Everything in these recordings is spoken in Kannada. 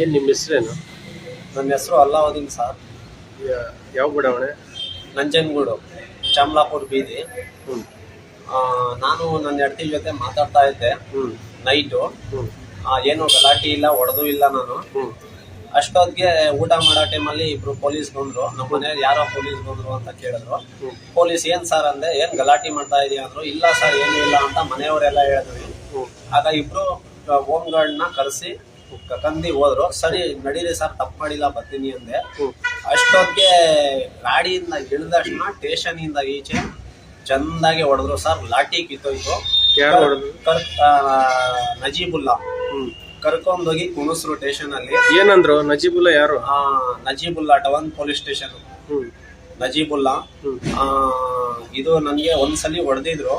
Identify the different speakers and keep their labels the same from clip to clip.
Speaker 1: ಏನು ನಿಮ್ಮ ಹೆಸರೇನು?
Speaker 2: ನನ್ನ ಹೆಸರು ಅಲ್ಲಾವುದ್ದೀನ್ ಸರ್.
Speaker 1: ಯಾವ ಬಡಾವಣೆ
Speaker 2: ನಂಜನಗೂಡು ಚಾಮ್ಲಾಪುರ್ ಬೀದಿ.
Speaker 1: ಹ್ಞೂ
Speaker 2: ನಾನು ನನ್ನ ಹೆಂಡತಿ ಜೊತೆ ಮಾತಾಡ್ತಾ ಇದ್ದೆ.
Speaker 1: ಹ್ಞೂ
Speaker 2: ನೈಟು.
Speaker 1: ಹ್ಞೂ
Speaker 2: ಏನು ಗಲಾಟೆ ಇಲ್ಲ ಹೊಡೆದು ಇಲ್ಲ ನಾನು.
Speaker 1: ಹ್ಞೂ
Speaker 2: ಅಷ್ಟೊತ್ತಿಗೆ ಊಟ ಮಾಡೋ ಟೈಮಲ್ಲಿ ಇಬ್ರು ಪೊಲೀಸ್ ಬಂದ್ರು. ನಮ್ಮ ಮನೆಯಲ್ಲಿ ಯಾರೋ ಪೊಲೀಸ್ ಬಂದ್ರು ಅಂತ ಕೇಳಿದ್ರು. ಪೊಲೀಸ್ ಏನ್ ಸರ್ ಅಂದೆ ಏನ್ ಗಲಾಟೆ ಮಾಡ್ತಾ ಇದೀಯ ಅಂದ್ರು ಇಲ್ಲ ಸರ್ ಏನು ಇಲ್ಲ ಅಂತ ಮನೆಯವರೆಲ್ಲ ಹೇಳಿದ್ವಿ.
Speaker 1: ಹ್ಞೂ
Speaker 2: ಆಗ ಇಬ್ರು ಹೋಮ್ ಗಾರ್ಡ್ನ ಕರೆಸಿ ಕಂದಿ ಹೋದ್ರು ಸರಿ ನಡೀರಿ ಸರ್ ತಪ್ಪು ಮಾಡಿಲ್ಲ ಬರ್ತೀನಿ ಅಂದೆ. ಅಷ್ಟೊತ್ತಿಗೆ ಗಾಡಿಯಿಂದ ಇಳಿದಕ್ಷಣ ಸ್ಟೇಷನ್ ಇಂದ ಈಚೆ ಚೆನ್ನಾಗಿ ಹೊಡೆದ್ರು ಸರ್ ಲಾಠಿ ಕಿತ್ತೋಯ್ತು. ಕರ್ ಆ, ನಜೀಬುಲ್ಲಾ. ಕರ್ಕೊಂಡೋಗಿ ಕುಣಸ್ರು ಸ್ಟೇಷನ್ ಅಲ್ಲಿ
Speaker 1: ಏನಂದ್ರು? ನಜೀಬುಲ್ಲಾ ಯಾರು?
Speaker 2: ಆ, ನಜೀಬುಲ್ಲಾ ಟವನ್ ಪೊಲೀಸ್ ಸ್ಟೇಷನ್.
Speaker 1: ಹ್ಮ್.
Speaker 2: ನಜೀಬುಲ್ಲಾ.
Speaker 1: ಹ್ಮ್.
Speaker 2: ಆ, ಇದು ನನಗೆ ಒಂದ್ಸಲಿ ಹೊಡೆದಿದ್ರು.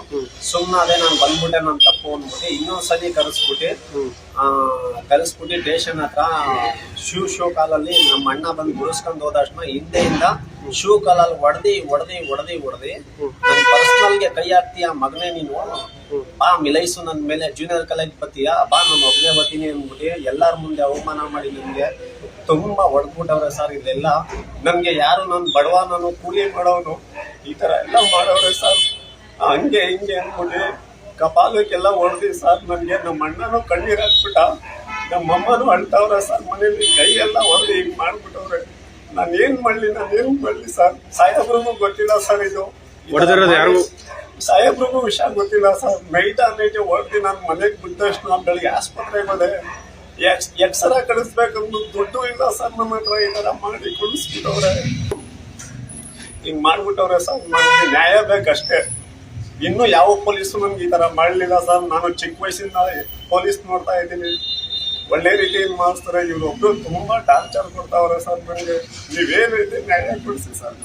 Speaker 2: ಸುಮ್ಮನೆ ಅದೇ ನಾನು ಬಂದ್ಬಿಟ್ಟೆ ನಾನು ತಪ್ಪು ಅಂದ್ಬಿಟ್ಟು ಇನ್ನೊಂದ್ಸಲಿ ಕರೆಸ್ಬಿಟ್ಟು ಆ, ಕರೆಸ್ಬಿಟ್ಟು ಸ್ಟೇಷನ್ ಹತ್ರ ಶೂ ಶೂ ಕಾಲಲ್ಲಿ ನಮ್ಮ ಅಣ್ಣ ಬಂದು ಗುಡಿಸ್ಕೊಂಡು ಹೋದ ತಕ್ಷಣ ಹಿಂದೆಯಿಂದ ಶೂ ಕಾಲಲ್ಲಿ ಹೊಡೆದಿ ಹೊಡೆದಿ ಹೊಡೆದಿ ಹೊಡೆದಿ. ನನ್ನ ಪರ್ಸ್ನಲ್ಗೆ ಕೈ ಹಾಕ್ತೀಯ ಮಗನೇ ನೀನು. ಬಾ ಮಿಲೈಸು ನನ್ನ ಮೇಲೆ ಜೂನಿಯರ್ ಕಾಲೇಜ್ ಬತ್ತೀಯ ಬಾ ನಾನು ಒಬ್ಬನೇ ಬರ್ತೀನಿ ಅಂದ್ಬಿಟ್ಟು ಎಲ್ಲರ ಮುಂದೆ ಅವಮಾನ ಮಾಡಿ ನನಗೆ ತುಂಬಾ ಹೊಡೆದ್ಬಿಟ್ಟವ್ರೆ ಸರ್ ಇದೆಲ್ಲ ನನಗೆ ಯಾರು ನಾನು ಬಡವ ನಾನು ಕೂಲಿ ಮಾಡೋನು? ಈ ತರ ಎಲ್ಲ ಮಾಡೋರು ಸರ್. ಹಂಗೆ ಹಿಂಗೆ ಅಂದ್ಬಿಟ್ಟು ಕಪಾಲಕ್ಕೆಲ್ಲ ಹೊಡೆದಿ ಸರ್ ನನಗೆ ನಮ್ಮ ಅಣ್ಣನೂ ಕಣ್ಣೀರ್ ಹಾಕ್ಬಿಟ್ಟ ನಮ್ಮ ಅಮ್ಮನೂ ಅಳ್ತಾವ್ರೆ ಸರ್ ಮನೇಲಿ. ಕೈ ಎಲ್ಲ ಹೊಡೆದು ಹಿಂಗ್ ಮಾಡ್ಬಿಟ್ಟವ್ರೆ. ನಾನು ಏನ್ ಮಾಡ್ಲಿ ನಾನು ಏನ್ ಮಾಡ್ಲಿ ಸರ್? ಸಾಹೇಬ್ರಿಗೂ ಗೊತ್ತಿಲ್ಲ ಸರ್ ಇದು.
Speaker 1: ಯಾರಿಗೂ
Speaker 2: ಸಾಹೇಬ್ರಿಗೂ ವಿಷಯ ಗೊತ್ತಿಲ್ಲ ಸರ್. ನೈಟ್ ಆ ನೈಟ್ ಹೊಡೆದು ನಾನು ಮನೆಗೆ ಬಿದ್ದಷ್ಟು ಬೆಳಿಗ್ಗೆ ಆಸ್ಪತ್ರೆ ಹೋದೆ ಎಕ್ಸ್ ಎಕ್ಸ್ರಾ ಕಳಿಸ್ಬೇಕಂದು ದುಡ್ಡು ಇಲ್ಲ ಸರ್ ನಮ್ಮ ಹತ್ರ. ಈ ತರ ಮಾಡಿ ಕುಡಿಸ್ಬಿಟ್ಟವ್ರೆ ಹಿಂಗ್ ಮಾಡ್ಬಿಟ್ಟವ್ರೆ ಸರ್. ನನಗೆ ನ್ಯಾಯ ಬೇಕಷ್ಟೇ. ಇನ್ನು ಯಾವ ಪೊಲೀಸು ನನ್ಗೆ ಈ ತರ ಮಾಡ್ಲಿಲ್ಲ ಸರ್. ನಾನು ಚಿಕ್ಕ ವಯಸ್ಸಿಂದ ಪೊಲೀಸ್ ನೋಡ್ತಾ ಇದ್ದೀನಿ. ಒಳ್ಳೆ ರೀತಿ ಮಾಡಿಸ್ತಾರೆ. ಇವ್ರೊಬ್ರು ತುಂಬಾ ಟಾರ್ಚರ್ ಕೊಡ್ತಾವ್ರೆ ಸರ್ ನನಗೆ ನೀವೇನ್ ರೀತಿ ನ್ಯಾಯ ಕೊಡಿಸಿ ಸರ್?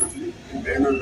Speaker 2: ಇನ್ನೇನು.